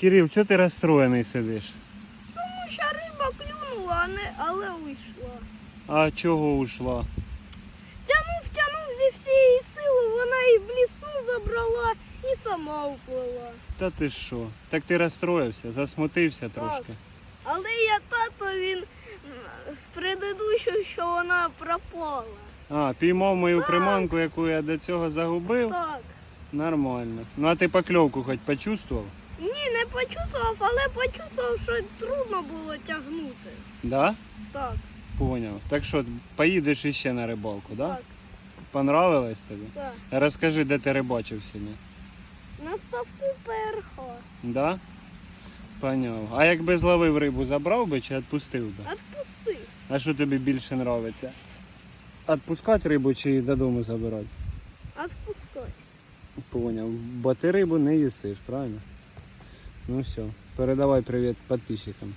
Кирил, чого ти розстроєний сидиш? Тому що риба клюнула, але вийшла. А чого ушла? Тянув, тянув зі всієї сили, вона і блісну забрала, і сама уплила. Та ти що? Так ти розстроївся, засмутився трошки. Але я тато він в предыдущу, що вона пропала. А, піймав мою Так. приманку, яку я до цього загубив. Так. Нормально. Ну а ти покльовку хоч почувствував? Ні, почувствував, але почувствував, що трудно було тягнути. Да? Так, Поняв. Так що, поїдеш іще на рибалку, да? так, Понравилось тобі? так. Розкажи, де ти рибачив сьогодні. На ставку перха. Да? Поняв. А якби зловив рибу, забрав би чи відпустив би? Отпусти. А що тобі більше подобається? Відпускати рибу чи додому забирати? Отпускать. Поняв. Бо ти рибу не їсиш, правильно? Ну все. Передавай привіт підписчикам.